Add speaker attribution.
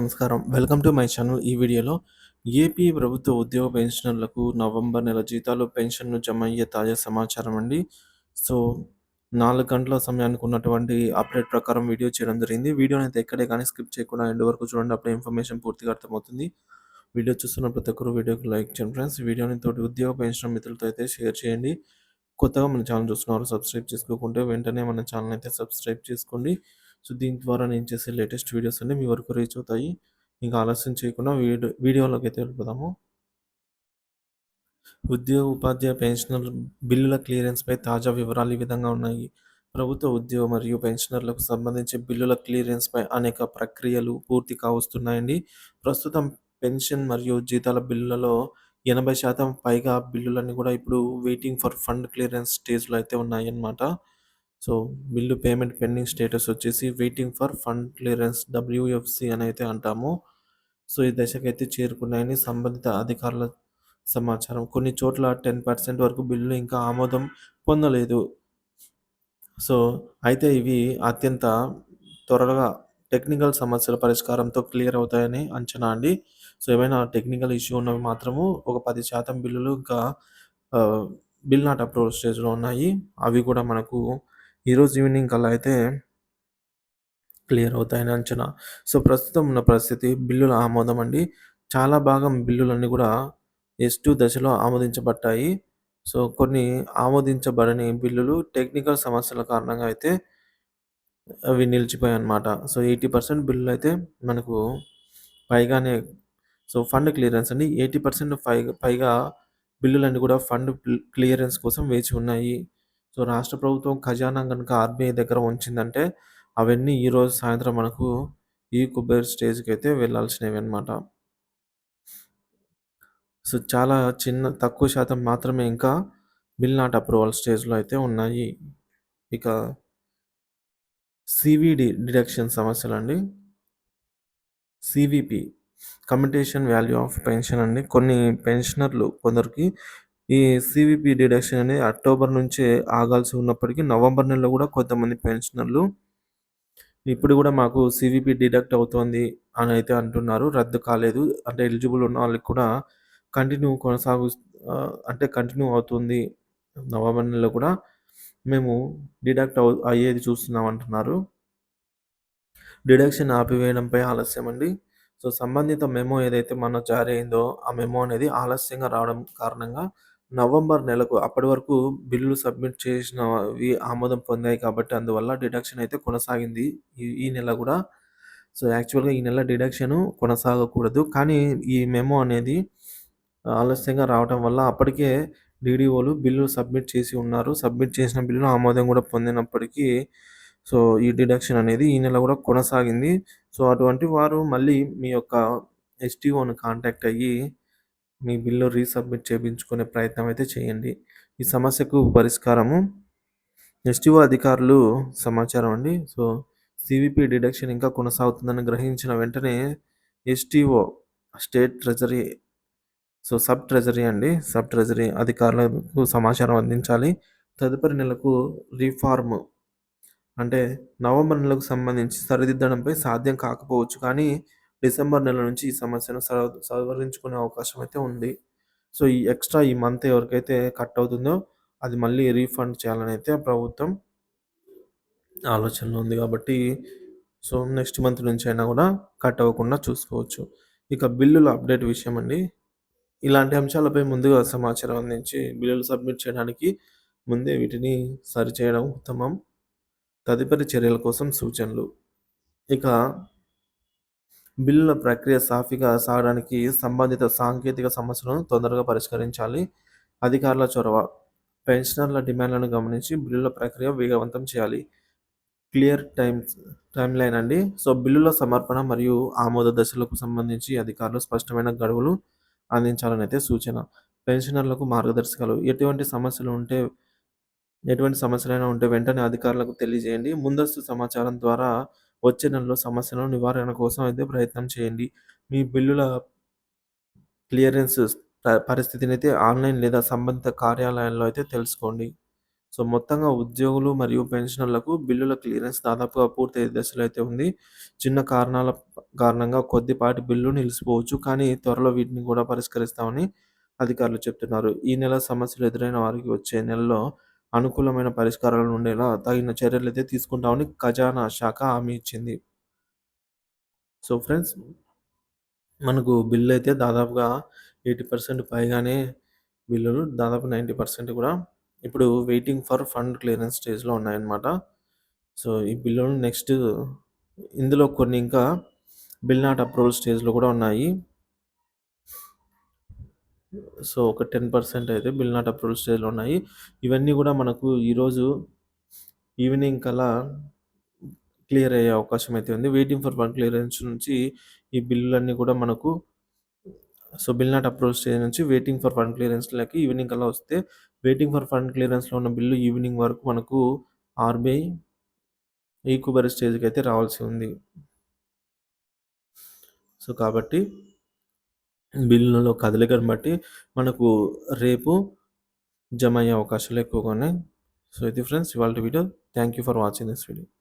Speaker 1: నమస్కారం. Welcome to my channel. ఈ వీడియోలో ఏపీ ప్రభుత్వ ఉద్యోగ పెన్షనర్లకు నవంబర్ నెల జీతాలు, పెన్షన్ను జమ అయ్యే తాజా సమాచారం అండి. సో, నాలుగు గంటల సమయానికి ఉన్నటువంటి అప్డేట్ ప్రకారం వీడియో చేయడం జరిగింది. వీడియోని అయితే ఎక్కడే కానీ స్కిప్ చేయకుండా ఎండ్ వరకు చూడండి. అప్పుడే ఇన్ఫర్మేషన్ పూర్తిగా అర్థమవుతుంది. వీడియో చూస్తున్న ప్రతి ఒక్కరు వీడియోకి లైక్ చేయండి ఫ్రెండ్స్. వీడియోని తోటి ఉద్యోగ పెన్షన్ మిత్రులతో అయితే షేర్ చేయండి. కొత్తగా మన ఛానల్ చూస్తున్నారు సబ్స్క్రైబ్ చేసుకోకుంటే వెంటనే మన ఛానల్ అయితే సబ్స్క్రైబ్ చేసుకోండి. సో, దీని ద్వారా నేను చేసే లేటెస్ట్ వీడియోస్ అన్నీ మీ వరకు రీచ్ అవుతాయి. ఇంకా ఆలస్యం చేయకుండా వీడియో వీడియోలోకైతే వెళ్ళిపోదాము. ఉద్యోగ, ఉపాధ్యాయ పెన్షనర్ బిల్లుల క్లియరెన్స్‌పై తాజా వివరాలు ఈ విధంగా ఉన్నాయి. ప్రభుత్వ ఉద్యోగ మరియు పెన్షనర్లకు సంబంధించి బిల్లుల క్లియరెన్స్‌పై అనేక ప్రక్రియలు పూర్తి కావస్తున్నాయండి. ప్రస్తుతం పెన్షన్ మరియు జీతాల బిల్లులలో 80% పైగా బిల్లులన్నీ కూడా ఇప్పుడు వెయిటింగ్ ఫర్ ఫండ్ క్లియరెన్స్ స్టేజ్‌లో అయితే ఉన్నాయన్నమాట. So, bill payment pending status వచ్చేసి waiting for fund clearance WFC అని అయితే అంటాము. సో, ఈ దశకైతే చేరుకున్నాయని సంబంధిత అధికారుల సమాచారం. కొన్ని చోట్ల 10% వరకు బిల్లులు ఇంకా ఆమోదం పొందలేదు. సో, అయితే ఇవి అత్యంత త్వరగా టెక్నికల్ సమస్యల పరిష్కారంతో క్లియర్ అవుతాయని అంచనా అండి. సో, ఏమైనా టెక్నికల్ ఇష్యూ ఉన్నవి మాత్రము ఒక 10% బిల్లులు ఇంకా బిల్ నాట్ అప్రూవల్ స్టేజ్‌లో ఉన్నాయి. అవి కూడా మనకు ఈరోజు ఈవినింగ్ కల్లా అయితే క్లియర్ అవుతాయని అంచనా. సో, ప్రస్తుతం ఉన్న పరిస్థితి బిల్లుల ఆమోదం అండి. చాలా భాగం బిల్లులన్నీ కూడా ఎస్ టూ దశలో ఆమోదించబడ్డాయి. సో, కొన్ని ఆమోదించబడని బిల్లులు టెక్నికల్ సమస్యల కారణంగా అయితే అవి నిలిచిపోయాయన్నమాట. సో, ఎయిటీ పర్సెంట్ బిల్లులు అయితే మనకు పైగానే సో, ఫండ్ క్లియరెన్స్ అండి. 80% పైగా పైగా బిల్లులన్నీ కూడా ఫండ్ క్లియరెన్స్ కోసం వేచి ఉన్నాయి. సో, రాష్ట్ర ప్రభుత్వం ఖజానా కనుక ఆర్‌బీఐ దగ్గర ఉంచిందంటే అవన్నీ ఈరోజు సాయంత్రం మనకు ఈ కుబేర్ స్టేజ్కి అయితే వెళ్ళాల్సినవి అనమాట సో, చాలా చిన్న తక్కువ శాతం మాత్రమే ఇంకా బిల్ నాట్ అప్రూవల్ స్టేజ్‌లో అయితే ఉన్నాయి. ఇక సివిడి డిడక్షన్ సమస్యలు అండి CVP commutation value of pension అండి. కొన్ని పెన్షనర్లు కొందరికి ఈ సివిపి డిడక్షన్ అనేది అక్టోబర్ నుంచే ఆగాల్సి ఉన్నప్పటికీ నవంబర్ నెలలో కూడా కొంతమంది పెన్షనర్లు ఇప్పుడు కూడా మాకు సివిపి డిడక్ట్ అవుతోంది అని అయితే అంటున్నారు. రద్దు కాలేదు. అంటే ఎలిజిబుల్ ఉన్న వాళ్ళకి కూడా కంటిన్యూ కొనసాగు అంటే కంటిన్యూ అవుతుంది. నవంబర్ నెలలో కూడా మేము డిడక్ట్ అవు అయ్యేది చూస్తున్నాం అంటున్నారు. డిడక్షన్ ఆపివేయడంపై ఆలస్యం అండి. సో, సంబంధిత మెమో ఏదైతే మన జారీ అయిందో ఆ మెమో అనేది ఆలస్యంగా రావడం కారణంగా నవంబర్ నెలకు అప్పటి వరకు బిల్లులు సబ్మిట్ చేసినవి ఆమోదం పొందాయి కాబట్టి అందువల్ల డిడక్షన్ అయితే కొనసాగింది. ఈ ఈ నెల కూడా. సో, యాక్చువల్‌గా ఈ నెల డిడక్షన్ కొనసాగకూడదు. కానీ ఈ మెమో అనేది ఆలస్యంగా రావటం వల్ల అప్పటికే డీడీఓలు బిల్లులు సబ్మిట్ చేసి ఉన్నారు. సబ్మిట్ చేసిన బిల్లులు ఆమోదం కూడా పొందినప్పటికీ సో, ఈ డిడక్షన్ అనేది ఈ నెల కూడా కొనసాగింది. సో, అటువంటి వారు మళ్ళీ మీ యొక్క ఎస్టీఓను కాంటాక్ట్ అయ్యి మీ బిల్లు రీసబ్మిట్ చేయించుకునే ప్రయత్నం అయితే చేయండి. ఈ సమస్యకు పరిష్కారము ఎస్‌టీఓ అధికారులు సమాచారం అండి. సో, సివిపి డిడక్షన్ ఇంకా కొనసాగుతుందని గ్రహించిన వెంటనే STO state treasury so, sub treasury అండి. సబ్ ట్రెజరీ అధికారులకు సమాచారం అందించాలి. తదుపరి నెలకు రీఫార్మ్ అంటే నవంబర్ నెలకు సంబంధించి సరిదిద్దడంపై సాధ్యం కాకపోవచ్చు. కానీ డిసెంబర్ నెల నుంచి ఈ సమస్యను స సవరించుకునే అవకాశం అయితే ఉంది. సో, ఈ ఎక్స్‌ట్రా ఈ మంత్ ఎవరికైతే కట్ అవుతుందో అది మళ్ళీ రీఫండ్ చేయాలని అయితే ప్రభుత్వం ఆలోచనలో ఉంది కాబట్టి సో, నెక్స్ట్ మంత్ నుంచి అయినా కూడా కట్ అవ్వకుండా చూసుకోవచ్చు. ఇక బిల్లుల అప్డేట్ విషయం అండి. ఇలాంటి అంశాలపై ముందుగా సమాచారం అందించి బిల్లులు సబ్మిట్ చేయడానికి ముందే వీటిని సరిచేయడం ఉత్తమం. తదుపరి చర్యల కోసం సూచనలు. ఇక బిల్లుల ప్రక్రియ సాఫీగా సాగడానికి సంబంధిత సాంకేతిక సమస్యలను తొందరగా పరిష్కరించాలి. అధికారుల చొరవ. పెన్షనర్ల డిమాండ్లను గమనించి బిల్లుల ప్రక్రియ వేగవంతం చేయాలి. క్లియర్ టైమ్స్ లైన్ అండి. సో, బిల్లుల సమర్పణ మరియు ఆమోద దశలకు సంబంధించి అధికారులు స్పష్టమైన గడువులు అందించాలని అయితే సూచన. పెన్షనర్లకు మార్గదర్శకాలు. ఎటువంటి సమస్యలు ఉంటే ఎటువంటి సమస్యలైనా ఉంటే వెంటనే అధికారులకు తెలియజేయండి. ముందస్తు సమాచారం ద్వారా వచ్చే నెలలో సమస్యల నివారణ కోసం అయితే ప్రయత్నం చేయండి. మీ బిల్లుల క్లియరెన్స్ పరిస్థితిని అయితే ఆన్‌లైన్ లేదా సంబంధిత కార్యాలయాల్లో అయితే తెలుసుకోండి. సో, మొత్తంగా ఉద్యోగులు మరియు పెన్షనర్లకు బిల్లుల క్లియరెన్స్ దాదాపుగా పూర్తయ్యే దశలో అయితే ఉంది. చిన్న కారణాల కారణంగా కొద్దిపాటి బిల్లు నిలిచిపోవచ్చు. కానీ త్వరలో వీటిని కూడా పరిష్కరిస్తామని అధికారులు చెప్తున్నారు. ఈ నెల సమస్యలు ఎదురైన వారికి వచ్చే నెలలో అనుకూలమైన పరిష్కారాలు ఉండేలా తగిన చర్యలైతే తీసుకుంటామని ఖజానా శాఖ హామీ ఇచ్చింది. సో, ఫ్రెండ్స్ మనకు బిల్లు అయితే దాదాపుగా 80% పైగానే బిల్లులు దాదాపు 90% కూడా ఇప్పుడు వెయిటింగ్ ఫర్ ఫండ్ క్లియరెన్స్ స్టేజ్‌లో ఉన్నాయన్నమాట. సో, ఈ బిల్లులు నెక్స్ట్ ఇందులో కొన్ని ఇంకా బిల్ నాట్ అప్రూవల్ స్టేజ్‌లో కూడా ఉన్నాయి. సో, ఒక 10% అయితే బిల్ నాట్ అప్రూవల్ స్టేజ్‌లో ఉన్నాయి. ఇవన్నీ కూడా మనకు ఈరోజు ఈవినింగ్ కల్లా క్లియర్ అయ్యే అవకాశం అయితే ఉంది. వెయిటింగ్ ఫర్ ఫండ్ క్లియరెన్స్ నుంచి ఈ బిల్లులన్నీ కూడా మనకు so, bill not approval stage నుంచి వెయిటింగ్ ఫర్ ఫండ్ క్లియరెన్స్‌లకి ఈవినింగ్ కల్లా వస్తే వెయిటింగ్ ఫర్ ఫండ్ క్లియరెన్స్‌లో ఉన్న బిల్లు ఈవినింగ్ వరకు మనకు ఆర్‌బీఐ ఈక్వబరీ స్టేజ్‌కి అయితే రావాల్సి ఉంది. సో, కాబట్టి బిల్లులో కదలికను బట్టి మనకు రేపు జమ అయ్యే అవకాశాలు ఎక్కువగా ఉన్నాయి. సో, ఇది ఫ్రెండ్స్ ఇవాళ video. Thank you for watching this video.